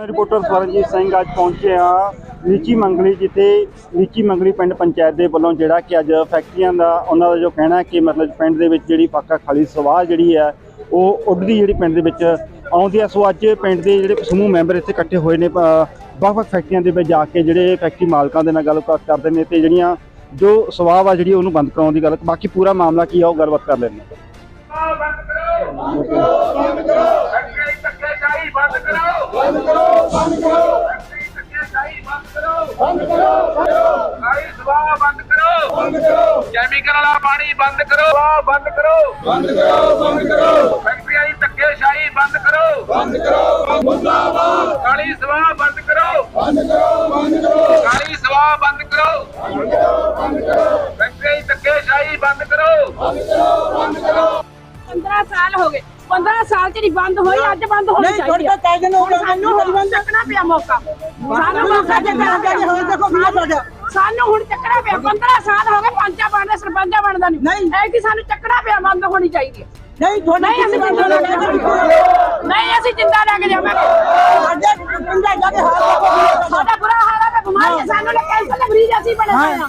Reporter Swaranjit Singh ਅੱਜ ਪਹੁੰਚੇ ਆ ਲੀਚੀ ਮੰਗਲੀ, ਜਿੱਥੇ ਲੀਚੀ ਮੰਗਲੀ ਪਿੰਡ ਪੰਚਾਇਤ ਦੇ ਵੱਲੋਂ ਜਿਹੜਾ ਕਿ ਅੱਜ ਫੈਕਟਰੀਆਂ ਦਾ ਉਹਨਾਂ ਦਾ ਜੋ ਕਹਿਣਾ ਕਿ ਮਤਲਬ ਪਿੰਡ ਦੇ ਵਿੱਚ ਜਿਹੜੀ ਫਾਕਾ ਖਾਲੀ ਸਵਾਹ ਜਿਹੜੀ ਹੈ, ਉਹ ਉੱਡਦੀ ਜਿਹੜੀ ਪਿੰਡ ਦੇ ਵਿੱਚ ਆਉਂਦੀ ਹੈ। ਸੋ ਅੱਜ ਪਿੰਡ ਦੇ ਜਿਹੜੇ ਸਮੂਹ ਮੈਂਬਰ ਇੱਥੇ ਇਕੱਠੇ ਹੋਏ ਨੇ ਵੱਖ-ਵੱਖ ਫੈਕਟਰੀਆਂ ਦੇ ਵਿੱਚ ਜਾ ਕੇ ਜਿਹੜੇ ਫੈਕਟਰੀ ਮਾਲਕਾਂ ਦੇ ਨਾਲ ਗੱਲਬਾਤ ਕਰਦੇ ਨੇ ਤੇ ਜਿਹੜੀਆਂ ਜੋ ਸਵਾਹ ਆ ਜਿਹੜੀ ਉਹਨੂੰ ਬੰਦ ਕਰਾਉਣ ਦੀ ਗੱਲ, ਬਾਕੀ ਪੂਰਾ ਮਾਮਲਾ ਕੀ ਆ ਉਹ ਗੱਲਬਾਤ ਕਰ ਲੈਂਦੇ ਬੰਦ ਕਰੋ ਫੈਕਟਰੀ ਧੱਕੇਸ਼ਾਹੀ ਬੰਦ ਕਰੋ ਬੰਦ ਕਰੋ ਬੰਦ ਕਰੋ ਬੰਦ ਕਰੋ ਬੰਦ ਕਰੋ ਕਾਲੀ ਸਵਾਹ ਬੰਦ ਕਰੋ ਬੰਦ ਕਰੋ ਕੈਮੀਕਲ ਵਾਲਾ ਪਾਣੀ ਬੰਦ ਕਰੋ ਬੰਦ ਕਰੋ ਬੰਦ ਕਰੋ ਬੰਦ ਕਰੋ ਫੈਕਟਰੀਆਂ ਦੀ ਧੱਕੇਸ਼ਾਹੀ ਬੰਦ ਕਰੋ ਬੰਦ ਕਰੋ ਮੁਰਦਾਬਾਦ ਕਾਲੀ ਸਵਾਹ ਬੰਦ ਕਰੋ ਬੰਦ ਕਰੋ ਬੰਦ ਕਰੋ ਕਾਲੀ ਸਵਾਹ ਬੰਦ ਕਰੋ ਬੰਦ ਕਰੋ ਬੰਦ ਕਰੋ ਫੈਕਟਰੀ ਦੀ ਧੱਕੇਸ਼ਾਹੀ ਬੰਦ ਕਰੋ 15 ਸਾਲ ਹੋ ਗਏ 15 ਸਾਲ ਚ ਨਹੀਂ ਬੰਦ ਹੋਈ ਅੱਜ ਬੰਦ ਹੋਣੀ ਨਹੀਂ, ਚਾਹੀਦੀ ਤੁਹਾਡੇ ਤਾਂ ਨੂੰ ਹੁਣ ਸਾਨੂੰ ਹੁਣ ਚੱਕਣਾ ਪਿਆ ਮੌਕਾ। ਸਾਨੂੰ ਮੌਕਾ ਚੱਕਣਾ ਪਿਆ ਦੇਖੋ ਵੀਡੀਓ ਤੁਹਾਡਾ। ਸਾਨੂੰ ਹੁਣ ਚੱਕਣਾ ਪਿਆ। 15 ਸਾਲ ਹੋ ਗਏ ਪੰਚਾ ਬਣਦਾ ਸਰਪੰਚਾ ਬਣਦਾ ਨਹੀਂ। ਐ ਕਿ ਸਾਨੂੰ ਚੱਕਣਾ ਪਿਆ ਬੰਦ ਹੋਣੀ ਚਾਹੀਦੀ ਹੈ। ਨਹੀਂ ਤੁਹਾਡੇ ਨਹੀਂ ਅਸੀਂ ਜਿੰਦਾ ਲੈ ਕੇ ਜਾਵਾਂਗੇ ਨਹੀਂ ਅਸੀਂ ਜਿੰਦਾ ਲੈ ਕੇ ਜਾਵਾਂਗੇ। ਸਾਡੇ ਪਿੰਡਾਂ ਜਾ ਕੇ ਹਾਲ ਸਾਡਾ ਬੁਰਾ ਹਾਲ ਹੈ ਬਿਮਾਰੀ ਸਾਨੂੰ ਲੈ ਕੈਂਸਰ ਦੇ ਮਰੀਜ਼ ਅਸੀਂ ਬਣੇ ਹੋਏ ਹਾਂ।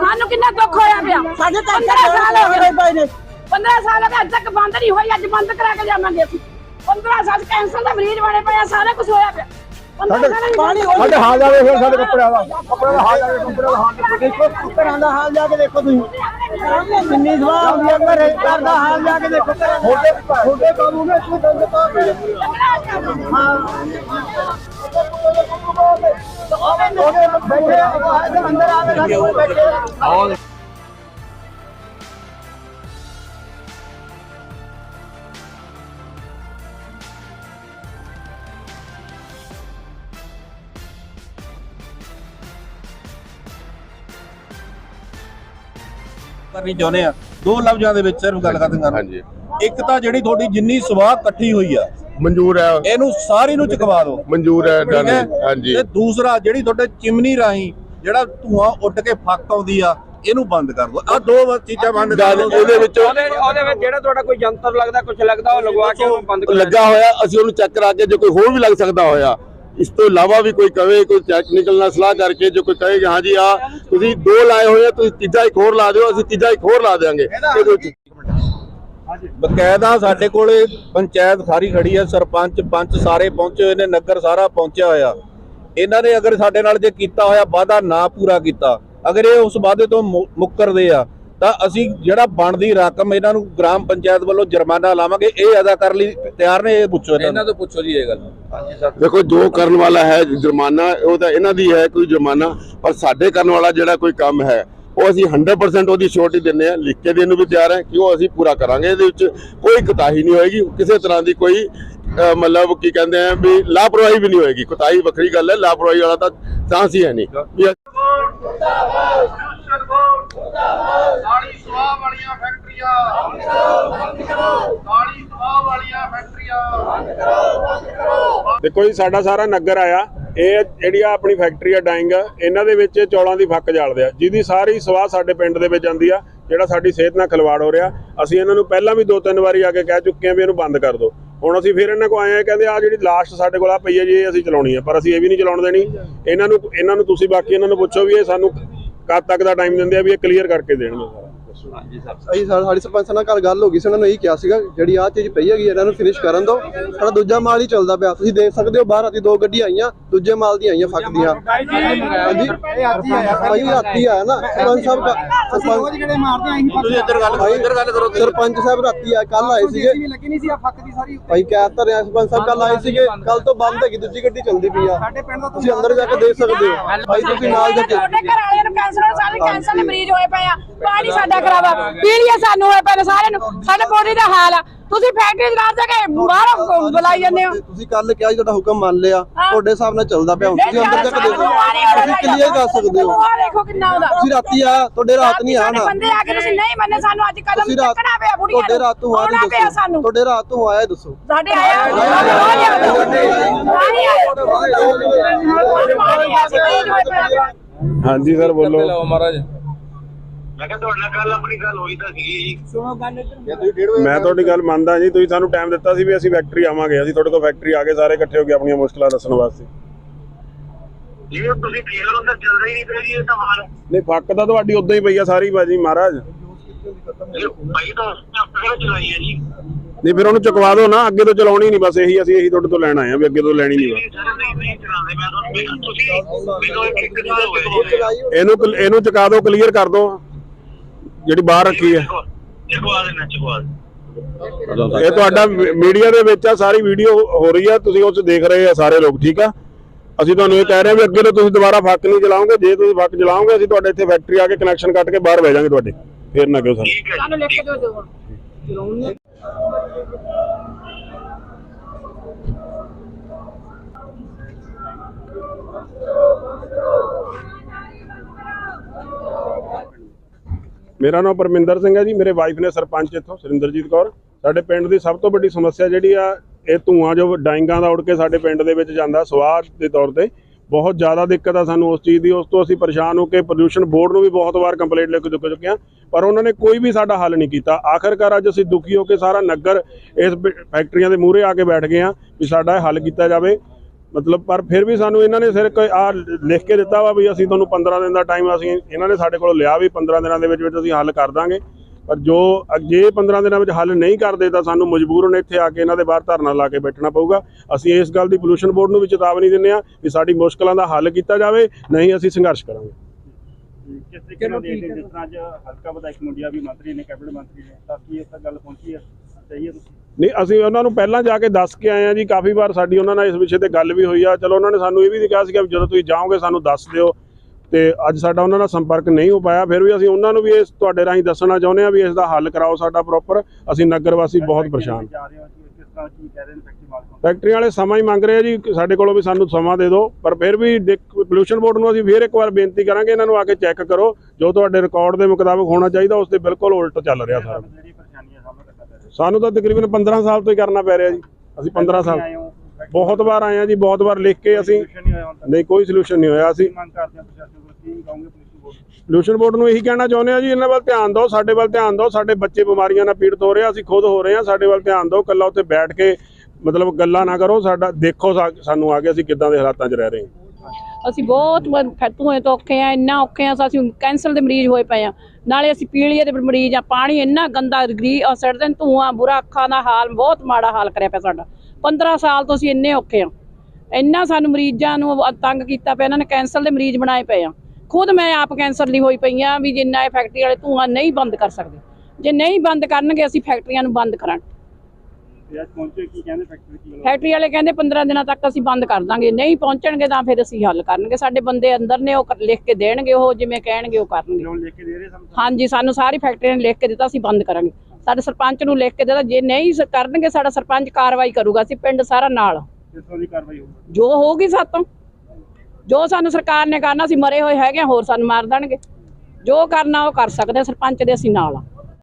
ਸਾਨੂੰ ਕਿੰਨਾ ਦੁੱਖ ਹੋਇਆ ਪਿਆ। ਸਾਡੇ ਤਾਂ 15 ਸਾਲ ਹੋ ਗਏ। ਪਏ ਨੇ। 15 ਸਾਲ ਹੋ ਗਏ ਅੱਜ ਤੱਕ ਬੰਦ ਨਹੀਂ ਹੋਈ ਅੱਜ ਬੰਦ ਕਰਾ ਕੇ ਜਾਵਾਂਗੇ ਅਸੀਂ। 15 ਸਾਲ ਕੈਂਸਰ ਦਾ ਮਰੀਜ਼ ਬਣੇ ਪਏ ਆ ਸਾਰਾ ਕੁਝ ਹੋਇਆ ਪਿਆ। 15 ਸਾਲ ਪਾਣੀ ਸਾਡੇ ਹਾਲ ਜਾਵੇ ਫਿਰ ਸਾਡੇ ਕੱਪੜਿਆਂ ਦਾ। ਕੱਪੜਿਆਂ ਦਾ ਹਾਲ ਜਾਵੇ ਕੱਪੜਿਆਂ ਦਾ ਹਾਲ ਦੇਖੋ ਘਰਾਂ ਦਾ ਹਾਲ ਜਾ ਕੇ ਦੇਖੋ ਤੁਸੀਂ। ਕਿੰਨੀ ਸਵਾਹ ਆਉਂਦੀ ਹੈ ਘਰੇ ਘਰ ਦਾ ਹਾਲ ਜਾ ਕੇ ਦੇਖੋ ਛੋਟੇ ਛੋਟੇ ਕਾਨੂੰਨ ਨੇ ਇੱਥੇ ਗੰਦ ਪਾ ਕੇ। ਉਹਨੇ ਬੈਠੇ ਅੰਦਰ ਆ ਕੇ ਬੈਠੇ ਕਰਨੀ ਚਾਹੁੰਦੇ ਆ। ਦੋ ਲਫ਼ਜ਼ਾਂ ਦੇ ਵਿੱਚ ਸਿਰਫ ਗੱਲ ਕਰਦੇ ਹਾਂ ਹਾਂਜੀ। ਇੱਕ ਤਾਂ ਜਿਹੜੀ ਤੁਹਾਡੀ ਜਿੰਨੀ ਸਵਾਹ ਇਕੱਠੀ ਹੋਈ ਆ ਮਨਜ਼ੂਰ ਹੈ ਇਹਨੂੰ ਸਾਰੀ ਨੂੰ ਚੁਕਵਾ ਦਿਓ। ਮਨਜ਼ੂਰ ਹੈ? ਡਨ? ਹਾਂਜੀ। ਤੇ ਦੂਸਰਾ ਜਿਹੜੀ ਤੁਹਾਡੇ ਚਿਮਨੀ ਰਾਹੀਂ ਜਿਹੜਾ ਧੂਆਂ ਉੱਡ ਕੇ ਫੱਕ ਆਉਂਦੀ ਆ ਇਹਨੂੰ ਬੰਦ ਕਰ ਦਿਓ। ਆ ਦੋ ਚੀਜ਼ਾਂ ਬੰਦ ਕਰ ਦਿਓ। ਇਹਦੇ ਵਿੱਚ ਉਹਦੇ ਉਹਦੇ ਵਿੱਚ ਜਿਹੜਾ ਤੁਹਾਡਾ ਕੋਈ ਜੰਤਰ ਲੱਗਦਾ ਕੁਝ ਲੱਗਦਾ ਉਹ ਲਗਵਾ ਕੇ ਉਹਨੂੰ ਬੰਦ ਕਰ ਲੱਗਾ ਹੋਇਆ ਅਸੀਂ ਉਹਨੂੰ ਚੈੱਕ ਕਰਾ ਕੇ ਜੇ ਕੋਈ ਹੋਰ ਵੀ ਲੱਗ ਸਕਦਾ ਹੋਇਆ ਇਸ ਤੋਂ ਇਲਾਵਾ ਵੀ ਕੋਈ ਕਵੇ ਕੋਈ ਟੈਕਨੀਕਲ ਨਾਲ ਸਲਾਹ ਕਰਕੇ ਜੋ ਕੋਈ ਕਹੇ ਕਿ ਹਾਂ ਜੀ ਆ ਤੁਸੀਂ ਦੋ ਲਾਏ ਹੋਏ ਆ ਤੁਸੀਂ ਤੀਜਾ ਇੱਕ ਹੋਰ ਲਾ ਦਿਓ ਅਸੀਂ ਤੀਜਾ ਇੱਕ ਹੋਰ ਲਾ ਦੇਵਾਂਗੇ ਇਹਦੇ ਵਿੱਚ ਬਕਾਇਦਾ ਸਾਡੇ ਕੋਲੇ ਪੰਚਾਇਤ ਸਾਰੀ ਖੜੀ ਆ ਸਰਪੰਚ ਪੰਚ ਸਾਰੇ ਪਹੁੰਚੇ ਹੋਏ ਨੇ ਨਗਰ ਸਾਰਾ ਪਹੁੰਚਿਆ ਹੋਇਆ। ਇਹਨਾਂ ਨੇ ਅਗਰ ਸਾਡੇ ਨਾਲ ਜੇ ਕੀਤਾ ਹੋਇਆ ਵਾਅਦਾ ਨਾ ਪੂਰਾ ਕੀਤਾ ਅਗਰ ਇਹ ਉਸ ਵਾਅਦੇ ਤੋਂ ਮੁੱਕਰਦੇ ਆ ਤਾਂ ਅਸੀਂ ਜਿਹੜਾ ਬਣਦੀ ਰਕਮ ਇਹਨਾਂ ਨੂੰ ਗ੍ਰਾਮ ਪੰਚਾਇਤ ਵੱਲੋਂ ਜੁਰਮਾਨਾ ਲਾਵਾਂਗੇ ਇਹ ਅਦਾ ਕਰਨ ਲਈ ਤਿਆਰ ਨੇ ਇਹ ਪੁੱਛੋ ਇਹਨਾਂ ਤੋਂ ਪੁੱਛੋ ਜੀ ਇਹ ਗੱਲ। ਦੇਖੋ ਜੋ ਕਰਨ ਵਾਲਾ ਹੈ ਜੁਰਮਾਨਾ ਉਹ ਤਾਂ ਇਹਨਾਂ ਦੀ ਹੈ ਕੋਈ ਜੁਰਮਾਨਾ ਪਰ ਸਾਡੇ ਕਰਨ ਵਾਲਾ ਜਿਹੜਾ ਕੋਈ ਕੰਮ ਹੈ ਉਹ ਅਸੀਂ 100% ਉਹਦੀ ਛੋਟੀ ਦਿੰਨੇ ਆ ਲਿਖ ਕੇ ਦੇਣ ਨੂੰ ਵੀ ਤਿਆਰ ਹੈ ਕਿ ਉਹ ਅਸੀਂ ਪੂਰਾ ਕਰਾਂਗੇ ਇਹਦੇ ਵਿੱਚ ਕੋਈ ਕੁਤਾਹੀ ਨਹੀਂ ਹੋਏਗੀ ਕਿਸੇ ਤਰ੍ਹਾਂ ਦੀ ਕੋਈ ਮਤਲਬ ਕੀ ਕਹਿੰਦੇ ਆ ਵੀ ਲਾਪਰਵਾਹੀ ਵੀ ਨਹੀਂ ਹੋਏਗੀ। ਕੁਤਾਹੀ ਵੱਖਰੀ ਗੱਲ ਹੈ ਲਾਪਰਵਾਹੀ ਵਾਲਾ ਤਾਂ ਚਾਂਸ ਹੀ ਹੈ ਨਹੀਂ। ਵੀ ਕਾਲੀ ਸਵਾਹ ਵਾਲੀਆਂ ਫੈਕਟਰੀਆਂ ਬੰਦ ਕਰੋ ਬੰਦ ਕਰੋ ਕਾਲੀ ਸਵਾਹ ਵਾਲੀਆਂ ਫੈਕਟਰੀਆਂ। ਬੰਦ ਕਰੋ ਬੰਦ ਕਰੋ ਦੇਖੋ ਜੀ ਸਾਡਾ ਸਾਰਾ ਨਗਰ ਆਇਆ। ਇਹ ਜਿਹੜੀ ਆ ਆਪਣੀ ਫੈਕਟਰੀ ਆ ਡਾਈਂਗ ਇਹਨਾਂ ਦੇ ਵਿੱਚ ਚੌਲਾਂ ਦੀ ਫੱਕ ਜਾਲਦੇ ਆ। ਜਿਹਦੀ ਸਾਰੀ ਸਵਾਹ ਸਾਡੇ ਪਿੰਡ ਦੇ ਵਿੱਚ ਆਂਦੀ ਆ ਜਿਹੜਾ ਸਾਡੀ ਸਿਹਤ ਨਾਲ ਖਿਲਵਾੜ ਹੋ ਰਿਹਾ। ਅਸੀਂ ਇਹਨਾਂ ਨੂੰ ਪਹਿਲਾਂ ਵੀ ਦੋ ਤਿੰਨ ਵਾਰੀ ਆ ਕੇ ਕਹਿ ਚੁੱਕੇ ਆ ਵੀ ਇਹਨੂੰ ਬੰਦ ਕਰ ਦਿਓ। ਹੁਣ ਅਸੀਂ ਫਿਰ ਇਹਨਾਂ ਕੋ ਆਏ ਆ ਕਹਿੰਦੇ ਆ ਜਿਹੜੀ ਲਾਸਟ ਸਾਡੇ ਕੋਲ ਆ ਪਈ ਹੈ ਜੀ, ਇਹ ਅਸੀਂ ਚਲਾਉਣੀ ਆ, ਪਰ ਅਸੀਂ ਇਹ ਵੀ ਨਹੀਂ ਚਲਾਉਣ ਦੇਣੀ। ਇਹਨਾਂ ਨੂੰ ਇਹਨਾਂ ਨੂੰ ਤੁਸੀਂ ਬਾਕੀ ਇਹਨਾਂ ਨੂੰ ਪੁੱਛੋ ਵੀ ਇਹ ਸਾਨੂੰ ਕਦ ਤੱਕ ਦਾ ਟਾਈਮ ਦਿੰਦੇ ਆ ਵੀ ਇਹ ਕਲੀਅਰ ਕਰਕੇ ਦੇਣਗੇ। ਸਾਰਾ। ਅਸੀਂ ਸਾ- ਸਾਡੀ ਸਰਪੰਚ ਨਾਲ ਕੱਲ ਗੱਲ ਹੋ ਗਈ ਸੀ ਉਹਨਾਂ ਨੂੰ ਇਹੀ ਕਿਹਾ ਸੀਗਾ ਜਿਹੜੀ ਆਹ ਚੀਜ਼ ਪਈ ਹੈਗੀ ਇਹਨਾਂ ਨੂੰ ਫਿਨਿਸ਼ ਕਰਨ ਦਿਓ। ਸਾਡਾ ਦੂਜਾ ਮਾਲ ਹੀ ਚੱਲਦਾ ਪਿਆ। ਤੁਸੀਂ ਦੇਖ ਸਕਦੇ ਹੋ ਬਾਹਰ ਰਾਤੀ ਦੋ ਗੱਡੀਆਂ ਆਈਆਂ ਦੂਜੇ ਮਾਲ ਦੀਆਂ ਆਈਆਂ ਫੱਕਦੀਆਂ ਹਾਂਜੀ। ਭਾਈ ਰਾਤੀ ਆਇਆ ਨਾ। ਸਰਪੰਚ ਸਾਹਿਬ ਦਾ ਸਰਪੰਚ ਜਿਹੜੇ ਮਾਰਦੇ ਆਈ ਤੁਸੀਂ ਇੱਧਰ ਗੱਲ ਕਰੋ ਇੱਧਰ ਗੱਲ ਕਰੋ ਸਰਪੰਚ ਸਾਹਿਬ ਰਾਤੀ ਆ ਕੱਲ ਆਏ ਸੀਗੇ। ਲੱਗੀ ਨਹੀਂ ਸੀ ਆ ਫੱਕ ਦੀ ਸਾਰੀ ਭਾਈ ਕਹਿ ਤਾਂ ਰਿਹਾ ਸਰਪੰਚ ਸਾਹਿਬ ਕੱਲ ਆਏ ਸੀਗੇ ਕੱਲ ਤੋਂ ਬੰਦ ਹੈਗੀ ਦੂਜੀ ਗੱਡੀ ਚੱਲਦੀ ਪਈ ਆ। ਸਾਡੇ ਪਿੰਡ ਦਾ ਤੁਸੀਂ ਅੰਦਰ ਜਾ ਕੇ ਦੇਖ ਸਕਦੇ ਹੋ। ਭਾਈ ਤੁਸੀਂ ਨਾਲ ਜਾ ਕੇ ਤੁਹਾਡੇ ਘਰ ਵਾਲਿਆਂ ਨੂੰ ਕੈਂਸਰ ਸਾਰੇ ਕੈਂਸਰ ਦੇ ਮਰੀਜ਼ ਹੋਏ ਪਏ ਆ। ਪਾਣੀ ਸਾਡਾ ਖਰਾਬਾ ਪੀਲੀਆ ਸਾਨੂੰ ਹੋਏ ਪਏ ਸਾਰਿਆਂ ਨੂੰ ਸਾਡੇ ਬੋਡੀ ਦਾ ਹਾਲ ਆ। ਤੁਸੀਂ ਫੈਕਟਰੀ ਚਲਾ ਜਾ ਕੇ ਬਾਹਰ ਬੁਲਾਈ ਜਾਂਦੇ ਹੋ। ਤੁਸੀਂ ਕੱਲ ਕਿਹਾ ਸੀ ਤੁਹਾਡਾ ਹੁਕਮ ਮੰਨ ਲਿਆ ਤੁਹਾਡੇ ਹਿਸਾਬ ਨਾਲ ਚੱਲਦਾ ਪਿਆ ਹੁਣ। ਤੁਸੀਂ ਅੰਦਰ ਜਾ ਕੇ ਦੇਖੋ ਤੁਸੀਂ ਕਲੀਅਰ ਕਰ ਸਕਦੇ ਹੋ। ਦੇਖੋ ਕਿੰਨਾ ਉਹਦਾ। ਤੁਸੀਂ ਰਾਤੀ ਆ ਤੁਹਾਡੇ ਰਾਤ ਨਹੀਂ ਆਣਾ। ਬੰਦੇ ਆ ਕੇ ਤੁਸੀਂ ਨਹੀਂ ਮੰਨੇ ਸਾਨੂੰ ਅੱਜ ਕਦਮ ਚੱਕਣਾ ਪਿਆ ਬੁੜੀਆਂ ਤੁਹਾਡੇ ਰਾਤ ਤੋਂ ਆਇਆ ਦੱਸੋ। ਸਾਨੂੰ। ਤੁਹਾਡੇ ਰਾਤ ਤੋਂ ਆਇਆ ਦੱਸੋ। ਸਾਡੇ ਆਇਆ ਹਾਂਜੀ ਸਰ ਬੋਲੋ। ਮਹਾਰਾਜ। ਮੈਂ ਕਿਹਾ ਤੁਹਾਡੇ ਨਾਲ ਕੱਲ ਆਪਣੀ ਗੱਲ ਹੋਈ ਤਾਂ ਸੀ ਮੈਂ ਤੁਹਾਡੀ ਗੱਲ ਮੰਨਦਾ ਜੀ ਤੁਸੀਂ ਸਾਨੂੰ ਟਾਈਮ ਦਿੱਤਾ ਸੀ ਵੀ ਅਸੀਂ ਫੈਕਟਰੀ ਆਵਾਂਗੇ ਅਸੀਂ ਤੁਹਾਡੇ ਕੋਲ ਫੈਕਟਰੀ ਆ ਕੇ ਸਾਰੇ ਇਕੱਠੇ ਹੋ ਕੇ ਆਪਣੀਆਂ ਮੁਸ਼ਕਲਾਂ ਦੱਸਣ ਵਾਸਤੇ। ਜੇ ਤੁਸੀਂ ਕਲੀਅਰ ਹੁੰਦਾ ਚੱਲਦਾ ਹੀ ਨਹੀਂ ਪਿਆ ਜੀ ਇਹ ਤਾਂ ਮਾਲ ਨਹੀਂ ਫੱਕ ਤਾਂ ਤੁਹਾਡੀ ਉਦਾਂ ਹੀ ਪਈ ਆ ਸਾਰੀ ਬਾਜੀ ਮਹਾਰਾਜ। ਇਹ ਭਾਈ ਤਾਂ ਆਪਣੇ ਚਲਾਈ ਹੈ ਜੀ। ਨਹੀਂ ਫਿਰ ਉਹਨੂੰ ਚੁਕਵਾ ਦਿਓ ਨਾ ਅੱਗੇ ਤੋਂ ਚਲਾਉਣੀ ਨਹੀਂ ਬਸ ਇਹੀ ਅਸੀਂ ਇਹੀ ਤੁਹਾਡੇ ਤੋਂ ਲੈਣ ਆਏ ਆ ਵੀ ਅੱਗੇ ਤੋਂ ਲੈਣੀ ਨਹੀਂ ਬਸ ਇਹਨੂੰ ਇਹਨੂੰ ਚੁਕਾ ਦਿਓ ਕਲੀਅਰ ਕਰ ਦਿਓ। ਜਿਹੜੀ ਬਾਹਰ ਰੱਖੀ ਹੈ। ਚਕਵਾ ਦੇਣਾ ਚਕਵਾ ਦੇ ਇਹ ਤੁਹਾਡਾ ਮੀਡੀਆ ਦੇ ਵਿੱਚ ਆ ਸਾਰੀ ਵੀਡੀਓ ਹੋ ਰਹੀ ਆ ਤੁਸੀਂ ਉਸ ਦੇਖ ਰਹੇ ਆ ਸਾਰੇ ਲੋਕ ਠੀਕ ਆ? ਅਸੀਂ ਤੁਹਾਨੂੰ ਇਹ ਕਹਿ ਰਹੇ ਆ ਵੀ ਅੱਗੇ ਤੋਂ ਤੁਸੀਂ ਦੁਬਾਰਾ ਫੱਕ ਨਹੀਂ ਚਲਾਓਗੇ ਜੇ ਤੁਸੀਂ ਫੱਕ ਚਲਾਓਗੇ ਅਸੀਂ ਤੁਹਾਡੇ ਇੱਥੇ ਫੈਕਟਰੀ ਆ ਕੇ ਕਨੈਕਸ਼ਨ ਕੱਟ ਕੇ ਬਾਹਰ ਭੇਜਾਂਗੇ ਜਾਾਂਗੇ ਤੁਹਾਡੇ। ਫੇਰ ਨਾ ਕਿਉਂ ਸਰ? ਠੀਕ ਹੈ ਸਾਨੂੰ ਲਿਖ ਕੇ ਦਿਓ। ਦਿਓ ਮੇਰਾ ਨਾਮ ਪਰਮਿੰਦਰ ਸਿੰਘ ਹੈ ਜੀ, ਮੇਰੇ ਵਾਈਫ ਨੇ ਸਰਪੰਚ ਇੱਥੋਂ, ਸੁਰਿੰਦਰਜੀਤ ਕੌਰ। ਸਾਡੇ ਪਿੰਡ ਦੀ ਸਭ ਤੋਂ ਵੱਡੀ ਸਮੱਸਿਆ ਜਿਹੜੀ ਆ, ਇਹ ਧੂਆਂ ਜੋ ਡਾਈਂਗਾਂ ਦਾ ਉੱਡ ਕੇ ਸਾਡੇ ਪਿੰਡ ਦੇ ਵਿੱਚ ਜਾਂਦਾ, ਸਵਾਹ ਦੇ ਤੌਰ ਤੇ। ਬਹੁਤ ਜ਼ਿਆਦਾ ਦਿੱਕਤ ਆ ਸਾਨੂੰ ਉਸ ਚੀਜ਼ ਦੀ, ਉਸ ਤੋਂ ਅਸੀਂ ਪਰੇਸ਼ਾਨ ਹੋ ਕੇ ਪ੍ਰਦੂਸ਼ਣ ਬੋਰਡ ਨੂੰ ਵੀ ਬਹੁਤ ਵਾਰ ਕੰਪਲੇਂਟ ਲਿਖ ਚੁੱਕ ਚੁੱਕੇ ਹਾਂ ਪਰ ਉਹਨਾਂ ਨੇ ਕੋਈ ਵੀ ਸਾਡਾ ਹੱਲ ਨਹੀਂ ਕੀਤਾ। ਆਖਰਕਾਰ ਅੱਜ ਅਸੀਂ ਦੁਖੀ ਹੋ ਕੇ ਸਾਰਾ ਨਗਰ ਇਸ ਫੈਕਟਰੀਆਂ ਦੇ ਮੂਹਰੇ ਆ ਕੇ ਬੈਠ ਗਏ ਹਾਂ ਵੀ ਸਾਡਾ ਇਹ ਹੱਲ ਕੀਤਾ ਜਾਵੇ। ਮਤਲਬ ਪਰ ਫਿਰ ਵੀ ਸਾਨੂੰ ਇਹਨਾਂ ਨੇ ਸਿਰ ਕੋਈ ਆ ਲਿਖ ਕੇ ਦਿੱਤਾ ਵਾ ਵੀ ਅਸੀਂ ਤੁਹਾਨੂੰ 15 ਦਿਨ ਦਾ ਟਾਈਮ ਅਸੀਂ ਇਹਨਾਂ ਨੇ ਸਾਡੇ ਕੋਲ ਲਿਆ ਵੀ 15 ਦਿਨਾਂ ਦੇ ਵਿੱਚ ਵਿੱਚ ਅਸੀਂ ਹੱਲ ਕਰ ਦਾਂਗੇ। ਪਰ ਜੋ ਜੇ 15 ਦਿਨਾਂ ਵਿੱਚ ਹੱਲ ਨਹੀਂ ਕਰਦੇ ਤਾਂ ਸਾਨੂੰ ਮਜਬੂਰਨ ਇੱਥੇ ਆ ਕੇ ਇਹਨਾਂ ਦੇ ਬਾਹਰ ਧਰਨਾ ਲਾ ਕੇ ਬੈਠਣਾ ਪਊਗਾ। ਅਸੀਂ ਇਸ ਗੱਲ ਦੀ ਪੋਲੂਸ਼ਨ ਬੋਰਡ ਨੂੰ ਵੀ ਚੇਤਾਵਨੀ ਦਿੰਦੇ ਆ ਵੀ ਸਾਡੀ ਮੁਸ਼ਕਲਾਂ ਦਾ ਹੱਲ ਕੀਤਾ ਜਾਵੇ, ਨਹੀਂ ਅਸੀਂ ਸੰਘਰਸ਼ ਕਰਾਂਗੇ। ਕਿਸ ਤਰੀਕੇ ਨਾਲ ਦੇਖਦੇ ਜਿਸ ਤਰ੍ਹਾਂ ਅੱਜ ਹਲਕਾ ਵਿਧਾਇਕ ਮੁੰਡਿਆ ਵੀ ਮੰਤਰੀ ਨੇ, ਕੈਬਨਿਟ ਮੰਤਰੀ ਨੇ, ਤਾਂ ਕੀ ਇਸ ਗੱਲ ਪਹੁੰਚੀ ਹੈ? ਚਾਹੀਏ ਤੁਸੀਂ? ਨਹੀਂ ਅਸੀਂ ਉਹਨਾਂ ਨੂੰ ਪਹਿਲਾਂ ਜਾ ਕੇ ਦੱਸ ਕੇ ਆਏ ਆ ਜੀ ਕਾਫੀ ਵਾਰ ਸਾਡੀ ਉਹਨਾਂ ਨਾਲ ਇਸ ਵਿਸ਼ੇ ਤੇ ਗੱਲ ਵੀ ਹੋਈ ਆ। ਚਲੋ ਉਹਨਾਂ ਨੇ ਸਾਨੂੰ ਇਹ ਵੀ ਕਿਹਾ ਸੀਗਾ ਵੀ ਜਦੋਂ ਤੁਸੀਂ ਜਾਓਗੇ ਸਾਨੂੰ ਦੱਸ ਦਿਓ। ਤੇ ਅੱਜ ਸਾਡਾ ਉਹਨਾਂ ਨਾਲ ਸੰਪਰਕ ਨਹੀਂ ਹੋ ਪਾਇਆ। ਫਿਰ ਵੀ ਅਸੀਂ ਉਹਨਾਂ ਨੂੰ ਵੀ ਇਸ ਤੁਹਾਡੇ ਰਾਹੀਂ ਦੱਸਣਾ ਚਾਹੁੰਦੇ ਆ ਵੀ ਇਸ ਦਾ ਹੱਲ ਕਰਾਓ ਸਾਡਾ ਪ੍ਰੋਪਰ ਅਸੀਂ ਨਗਰ ਵਾਸੀ ਬਹੁਤ ਪਰੇਸ਼ਾਨ। ਕਿ ਕੀ ਫੈਕਟਰੀ ਵਾਲੇ ਸਮਾਂ ਹੀ ਮੰਗ ਰਹੇ ਆ ਜੀ ਕਿ ਸਾਡੇ ਕੋਲੋਂ ਵੀ ਸਾਨੂੰ ਸਮਾਂ ਦੇ ਦਿਓ। ਪਰ ਫਿਰ ਵੀ ਪੋਲੂਸ਼ਨ ਬੋਰਡ ਨੂੰ ਅਸੀਂ ਫਿਰ ਇੱਕ ਵਾਰ ਬੇਨਤੀ ਕਰਾਂਗੇ ਇਹਨਾਂ ਨੂੰ ਆ ਕੇ ਚੈੱਕ ਕਰੋ। ਜੋ ਤੁਹਾਡੇ ਰਿਕਾਰਡ ਦੇ ਮੁਤਾਬਕ ਹੋਣਾ ਚਾਹੀਦਾ ਉਸ ਦੇ ਬਿਲਕੁਲ ਉਲਟ ਚੱਲ ਰਿਹਾ ਸਾਰਾ। ਸਾਨੂੰ ਤਾਂ ਤਕਰੀਬਨ 15 ਸਾਲ ਤੋਂ ਹੀ ਕਰਨਾ ਪੈ ਰਿਹਾ ਜੀ। ਅਸੀਂ 15 ਸਾਲ। ਬਹੁਤ ਵਾਰ ਆਏ ਆ ਜੀ ਬਹੁਤ ਵਾਰ ਲਿਖ ਕੇ ਅਸੀਂ ਸੋਲੂਸ਼ਨ ਨਹੀਂ ਕੋਈ ਸੋਲੂਸ਼ਨ ਨਹੀਂ ਹੋਇਆ ਅਸੀਂ। ਪੁਲਿਸ ਬੋਰਡ ਨੂੰ ਇਹੀ ਕਹਿਣਾ ਚਾਹੁੰਦੇ ਆ ਜੀ ਇਹਨਾਂ ਵੱਲ ਧਿਆਨ ਦਿਓ ਸਾਡੇ ਵੱਲ ਧਿਆਨ ਦਿਓ ਸਾਡੇ ਬੱਚੇ ਬਿਮਾਰੀਆਂ ਨਾਲ ਪੀੜਤ ਹੋ ਰਹੇ ਆ ਅਸੀਂ ਖੁਦ ਹੋ ਰਹੇ ਆ ਸਾਡੇ ਵੱਲ ਧਿਆਨ ਦਿਓ ਕੱਲਾ ਉੱਥੇ ਬੈਠ ਕੇ ਮਤਲਬ ਗੱਲਾਂ ਨਾ ਕਰੋ ਸਾਡਾ ਦੇਖੋ ਸਾਨੂੰ ਆ ਕੇ ਅਸੀਂ ਕਿੱਦਾਂ ਦੇ ਹਾਲਾਤਾਂ 'ਚ ਰਹਿ ਰਹੇ ਹਾਂ। ਅਸੀਂ ਬਹੁਤ ਫੈਤੂਏ ਤੋਂ ਔਖੇ ਆ, ਇੰਨਾ ਔਖੇ ਆ, ਅਸੀਂ ਕੈਂਸਰ ਦੇ ਮਰੀਜ਼ ਹੋਏ ਪਏ ਆ। ਨਾਲੇ ਅਸੀਂ ਪੀਲੀਏ ਦੇ ਮਰੀਜ਼ ਆ, ਪਾਣੀ ਇੰਨਾ ਗੰਦਾ ਗਰੀ ਸੜਦੇ ਨੇ ਧੂਆਂ, ਬੁਰਾ ਅੱਖਾਂ ਦਾ ਹਾਲ, ਬਹੁਤ ਮਾੜਾ ਹਾਲ ਕਰਿਆ ਪਿਆ ਸਾਡਾ। 15 ਸਾਲ ਤੋਂ ਅਸੀਂ ਇੰਨੇ ਔਖੇ ਆ। ਇੰਨਾ ਸਾਨੂੰ ਮਰੀਜ਼ਾਂ ਨੂੰ ਤੰਗ ਕੀਤਾ ਪਿਆ, ਇਹਨਾਂ ਨੇ ਕੈਂਸਰ ਦੇ ਮਰੀਜ਼ ਬਣਾਏ ਪਏ ਆ। ਖੁਦ ਮੈਂ ਆਪ ਕੈਂਸਰ ਲਈ ਹੋਈ ਪਈ ਆ ਵੀ ਜਿੰਨਾ ਇਹ ਫੈਕਟਰੀ ਵਾਲੇ ਧੂਆਂ ਨਹੀਂ ਬੰਦ ਕਰ ਸਕਦੇ। ਜੇ ਨਹੀਂ ਬੰਦ ਕਰਨਗੇ, ਅਸੀਂ ਫੈਕਟਰੀਆਂ ਨੂੰ ਬੰਦ ਕਰਾਂਗੇ। ਤੇ ਅੱਜ ਪਹੁੰਚੇ ਕੀ ਕਹਿੰਦੇ ਫੈਕਟਰੀ ਕੀ ਫੈਕਟਰੀ ਵਾਲੇ ਕਹਿੰਦੇ 15 ਦਿਨਾਂ ਤੱਕ ਅਸੀਂ ਬੰਦ ਕਰ ਦਾਂਗੇ ਨਹੀਂ ਪਹੁੰਚਣਗੇ ਤਾਂ ਫਿਰ ਅਸੀਂ ਹੱਲ ਕਰਨਗੇ। ਸਾਡੇ ਬੰਦੇ ਅੰਦਰ ਨੇ ਉਹ ਕਰ- ਲਿਖ ਕੇ ਦੇਣਗੇ ਉਹ ਜਿਵੇਂ ਕਹਿਣਗੇ ਉਹ ਕਰਨਗੇ। ਲੋਨ ਲੈ ਕੇ ਦੇ ਰਹੇ ਸਾਨੂੰ? ਹਾਂਜੀ ਸਾਨੂੰ ਸਾਰੀ ਫੈਕਟਰੀ ਨੇ ਲਿਖ ਕੇ ਦਿੱਤਾ ਅਸੀਂ ਬੰਦ ਕਰਾਂਗੇ। ਸਾਡੇ ਸਰਪੰਚ ਨੂੰ ਲਿਖ ਕੇ ਦਿੱਤਾ ਜੇ ਨਹੀਂ ਸ- ਕਰਨਗੇ ਸਾਡਾ ਸਰਪੰਚ ਕਾਰਵਾਈ ਕਰੂਗਾ ਅਸੀਂ ਪਿੰਡ ਸਾਰਾ ਨਾਲ। ਕਿਸ ਤਰ੍ਹਾਂ ਦੀ ਕਾਰਵਾਈ ਹੋਊਗੀ। ਜੋ ਹੋਊਗੀ ਸਾਤੋਂ। ਜੋ ਸਾਨੂੰ ਸਰਕਾਰ ਨੇ ਕਰਨਾ ਅਸੀਂ ਮਰੇ ਹੋਏ ਹੈਗੇ ਹਾਂ, ਹੋਰ ਸਾਨੂੰ ਮਾਰ ਦੇਣਗੇ। ਜੋ ਕਰਨਾ ਉਹ ਕਰ ਸਕਦੇ ਸਰਪੰਚ ਦੇ ਅਸੀਂ ਨਾਲ ਆ